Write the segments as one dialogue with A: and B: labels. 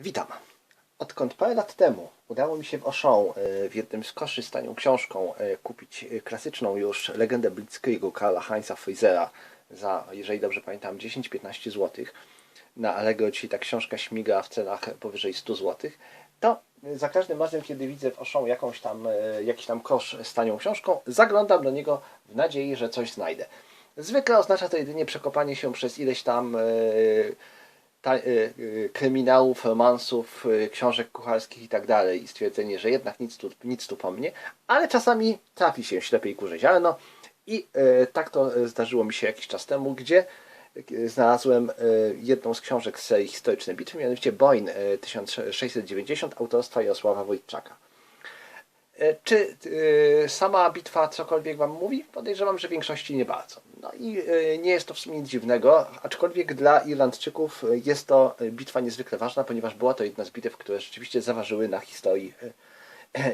A: Witam. Odkąd parę lat temu udało mi się w Auchan e, w jednym z koszy z tanią książką e, kupić e, klasyczną już legendę Blitzkriegu Karla Heinza Freizera za, jeżeli dobrze pamiętam, 10-15 zł. Na Allegro dzisiaj ta książka śmiga w cenach powyżej 100 zł. To za każdym razem, kiedy widzę w Auchan jakąś tam, jakiś tam kosz z tanią książką, zaglądam do niego w nadziei, że coś znajdę. Zwykle oznacza to jedynie przekopanie się przez ileś tam ta, y, y, kryminałów, romansów, y, książek kucharskich i tak dalej i stwierdzenie, że jednak nic tu, nic tu po mnie, ale czasami trafi się ślepej kurze ziarno i y, tak to zdarzyło mi się jakiś czas temu, gdzie y, znalazłem y, jedną z książek z serii Historyczne Bitwy, mianowicie Boin 1690 autorstwa Jarosława Wojtczaka. Czy sama bitwa cokolwiek Wam mówi? Podejrzewam, że w większości nie bardzo. No i e, nie jest to w sumie nic dziwnego, aczkolwiek dla Irlandczyków jest to bitwa niezwykle ważna, ponieważ była to jedna z bitew, które rzeczywiście zaważyły na historii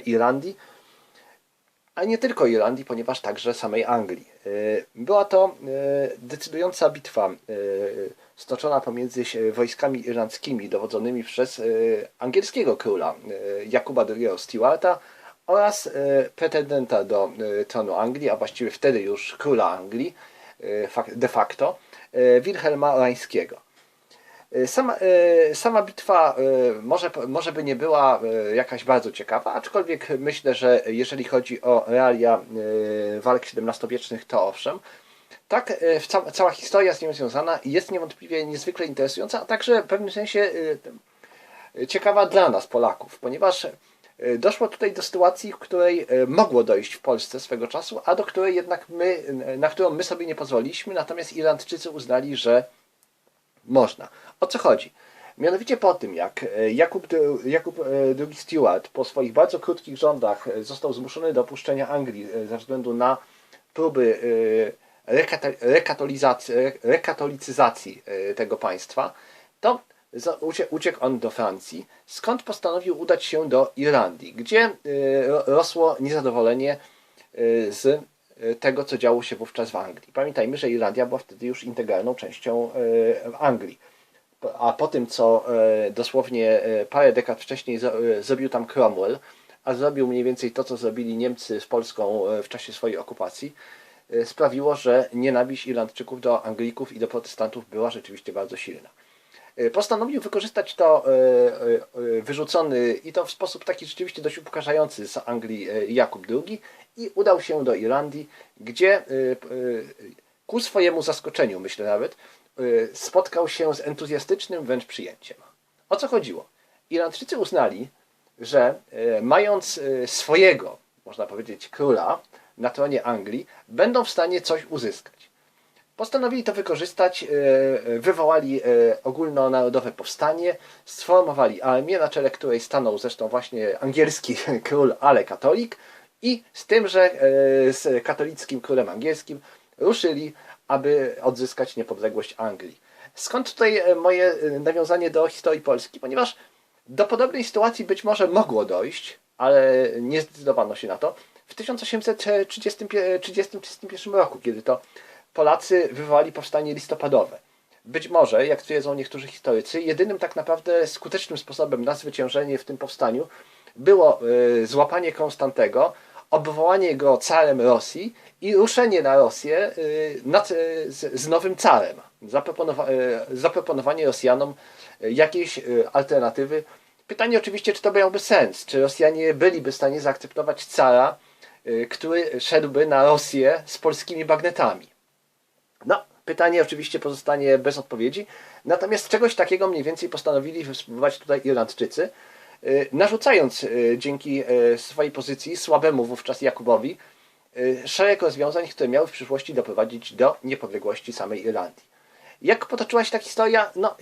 A: Irlandii. A nie tylko Irlandii, ponieważ także samej Anglii. Była to decydująca bitwa stoczona pomiędzy wojskami irlandzkimi dowodzonymi przez angielskiego króla Jakuba II Stewarta oraz e, pretendenta do e, tronu Anglii, a właściwie wtedy już króla Anglii e, de facto, Wilhelma Orańskiego. Sama, sama bitwa może, może by nie była jakaś bardzo ciekawa, aczkolwiek myślę, że jeżeli chodzi o realia walk XVII-wiecznych, to owszem. Tak, cała historia z nią związana jest niewątpliwie niezwykle interesująca, a także w pewnym sensie ciekawa dla nas, Polaków, ponieważ doszło tutaj do sytuacji, w której e, mogło dojść w Polsce swego czasu, a do której jednak my, na którą my sobie nie pozwoliliśmy, natomiast Irlandczycy uznali, że można. O co chodzi? Mianowicie po tym, jak e, Jakub, Jakub II Stuart po swoich bardzo krótkich rządach został zmuszony do opuszczenia Anglii ze względu na próby rekatolicyzacji tego państwa, to uciekł on do Francji, skąd postanowił udać się do Irlandii, gdzie y, rosło niezadowolenie y, z y, tego, co działo się wówczas w Anglii. Pamiętajmy, że Irlandia była wtedy już integralną częścią Anglii. A po tym, co dosłownie parę dekad wcześniej zrobił tam Cromwell, a zrobił mniej więcej to, co zrobili Niemcy z Polską w czasie swojej okupacji, sprawiło, że nienawiść Irlandczyków do Anglików i do protestantów była rzeczywiście bardzo silna. E, postanowił wykorzystać to e, e, wyrzucony i to w sposób taki rzeczywiście dość upokarzający z Anglii Jakub II i udał się do Irlandii, gdzie ku swojemu zaskoczeniu, myślę nawet, spotkał się z entuzjastycznym wręcz przyjęciem. O co chodziło? Irlandczycy uznali, że mając swojego, można powiedzieć, króla na tronie Anglii, będą w stanie coś uzyskać. Postanowili to wykorzystać, e, wywołali e, ogólnonarodowe powstanie, sformowali armię, na czele której stanął zresztą właśnie angielski król, ale katolik i z tym, że e, z katolickim królem angielskim ruszyli, aby odzyskać niepodległość Anglii. Skąd tutaj moje nawiązanie do historii Polski? Ponieważ do podobnej sytuacji być może mogło dojść, ale nie zdecydowano się na to w 1831 roku, kiedy to Polacy wywołali powstanie listopadowe. Być może, jak twierdzą niektórzy historycy, jedynym tak naprawdę skutecznym sposobem na zwyciężenie w tym powstaniu było y, złapanie Konstantego, obwołanie go carem Rosji i ruszenie na Rosję y, y, z, nowym carem. Zaproponowa zaproponowanie Rosjanom jakiejś alternatywy. Pytanie oczywiście, czy to miałoby sens, czy Rosjanie byliby w stanie zaakceptować cara, który szedłby na Rosję z polskimi bagnetami. No, pytanie oczywiście pozostanie bez odpowiedzi. Natomiast czegoś takiego mniej więcej postanowili spróbować tutaj Irlandczycy, y, narzucając y, dzięki y, swojej pozycji słabemu wówczas Jakubowi szereg rozwiązań, które miały w przyszłości doprowadzić do niepodległości samej Irlandii. Jak potoczyła się ta historia? No,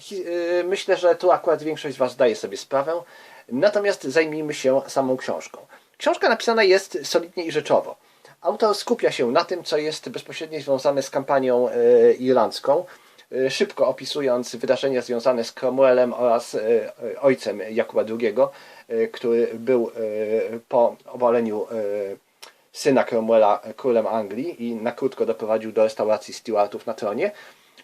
A: myślę, że tu akurat większość z Was zdaje sobie sprawę. Natomiast zajmijmy się samą książką. Książka napisana jest solidnie i rzeczowo. Autor skupia się na tym, co jest bezpośrednio związane z kampanią e, irlandzką, e, szybko opisując wydarzenia związane z Cromwellem oraz e, ojcem Jakuba II, który był po obaleniu syna Cromwella królem Anglii i na krótko doprowadził do restauracji Stuartów na tronie.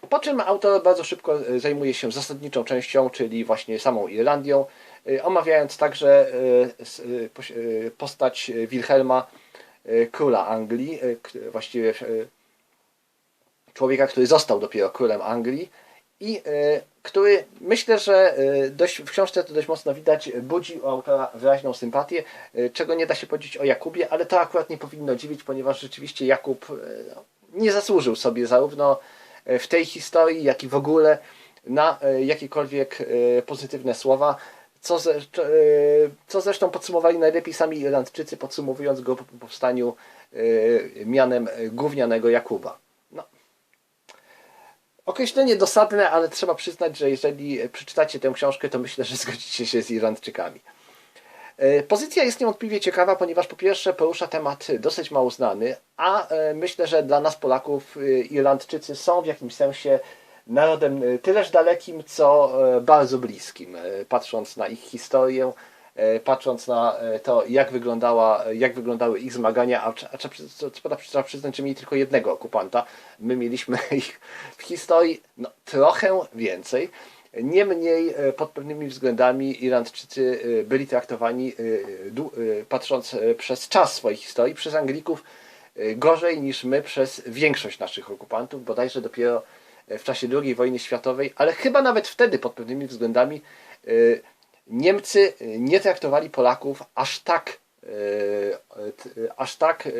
A: Po czym autor bardzo szybko zajmuje się zasadniczą częścią, czyli właśnie samą Irlandią, omawiając także postać Wilhelma, króla Anglii, e, właściwie e, człowieka, który został dopiero królem Anglii i e, który myślę, że e, dość, w książce to dość mocno widać, budzi u autora wyraźną sympatię, e, czego nie da się powiedzieć o Jakubie, ale to akurat nie powinno dziwić, ponieważ rzeczywiście Jakub e, no, nie zasłużył sobie zarówno e, w tej historii, jak i w ogóle na e, jakiekolwiek e, pozytywne słowa, co, cze- e, co zresztą podsumowali najlepiej sami Irlandczycy, podsumowując go po powstaniu e, mianem e, gównianego Jakuba. No. Określenie dosadne, ale trzeba przyznać, że jeżeli przeczytacie tę książkę, to myślę, że zgodzicie się z Irlandczykami. Pozycja jest niewątpliwie ciekawa, ponieważ po pierwsze porusza temat dosyć mało znany, a myślę, że dla nas Polaków Irlandczycy są w jakimś sensie narodem e, tyleż dalekim, co e, bardzo bliskim, e, patrząc na ich historię, patrząc na to, jak, wyglądała, jak wyglądały ich zmagania, a, trze- a trzeba, przyznać, że mieli tylko jednego okupanta. My mieliśmy ich w historii no, trochę więcej. Niemniej pod pewnymi względami Irlandczycy byli traktowani, patrząc przez czas swojej historii, przez Anglików gorzej niż my przez większość naszych okupantów, bodajże dopiero w czasie II wojny światowej, ale chyba nawet wtedy pod pewnymi względami e, Niemcy e, nie traktowali Polaków aż tak, e, aż tak e,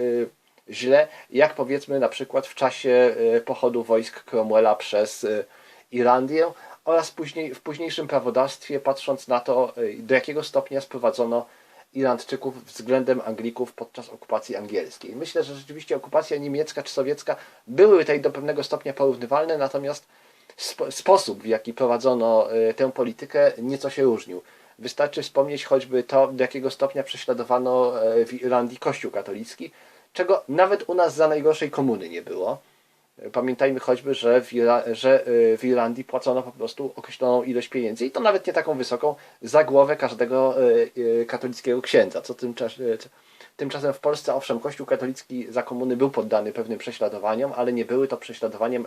A: źle, jak powiedzmy na przykład w czasie e, pochodu wojsk Cromwella przez e, Irlandię oraz później, w późniejszym prawodawstwie, patrząc na to, e, do jakiego stopnia sprowadzono Irlandczyków względem Anglików podczas okupacji angielskiej. Myślę, że rzeczywiście okupacja niemiecka czy sowiecka były tutaj do pewnego stopnia porównywalne, natomiast spo, sposób, w jaki prowadzono e, tę politykę, nieco się różnił. Wystarczy wspomnieć choćby to, do jakiego stopnia prześladowano e, w Irlandii Kościół katolicki, czego nawet u nas za najgorszej komuny nie było. Pamiętajmy choćby, że w, Ira- że y, w Irlandii płacono po prostu określoną ilość pieniędzy i to nawet nie taką wysoką za głowę każdego y, y, katolickiego księdza. Co tymczas, co- tymczasem w Polsce, owszem, Kościół katolicki za komuny był poddany pewnym prześladowaniom, ale nie były to prześladowaniem,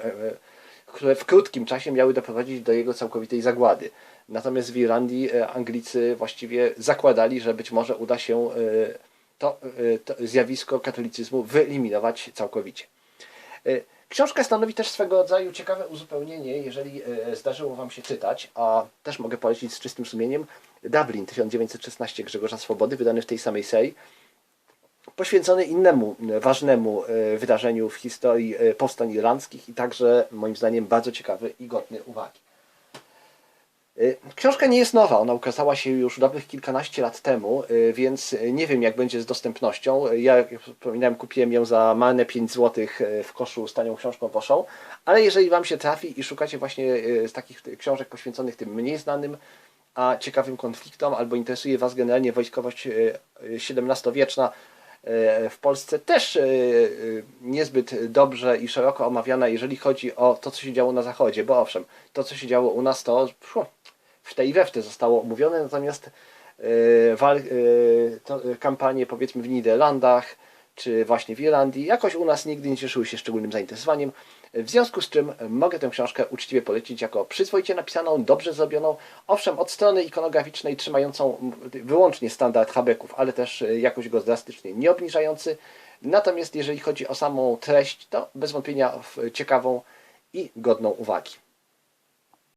A: które w krótkim czasie miały doprowadzić do jego całkowitej zagłady. Natomiast w Irlandii Anglicy właściwie zakładali, że być może uda się to, to zjawisko katolicyzmu wyeliminować całkowicie. Książka stanowi też swego rodzaju ciekawe uzupełnienie, jeżeli y, zdarzyło Wam się czytać, a też mogę polecić z czystym sumieniem, Dublin 1916 Grzegorza Swobody, wydany w tej samej serii, poświęcony innemu y, ważnemu y, wydarzeniu w historii powstań irlandzkich i także moim zdaniem bardzo ciekawy i godny uwagi. Y, Książka nie jest nowa, ona ukazała się już dobrych kilkanaście lat temu, y, więc nie wiem jak będzie z dostępnością. Ja, jak wspominałem, kupiłem ją za marne 5 zł w koszu z tanią książką Woszą, ale jeżeli Wam się trafi i szukacie właśnie y, takich książek poświęconych tym mniej znanym, a ciekawym konfliktom, albo interesuje Was generalnie wojskowość y, y, XVII-wieczna, y, w Polsce też y, y, niezbyt dobrze i szeroko omawiana, jeżeli chodzi o to, co się działo na Zachodzie, bo owszem, to, co się działo u nas, to pfu, w tej we w te zostało omówione, natomiast y, to, y, kampanie powiedzmy w Niderlandach, czy właśnie w Irlandii, jakoś u nas nigdy nie cieszyły się szczególnym zainteresowaniem. W związku z czym mogę tę książkę uczciwie polecić jako przyzwoicie napisaną, dobrze zrobioną, owszem od strony ikonograficznej trzymającą wyłącznie standard habeków, ale też jakoś go drastycznie nie obniżający. Natomiast jeżeli chodzi o samą treść, to bez wątpienia ciekawą i godną uwagi.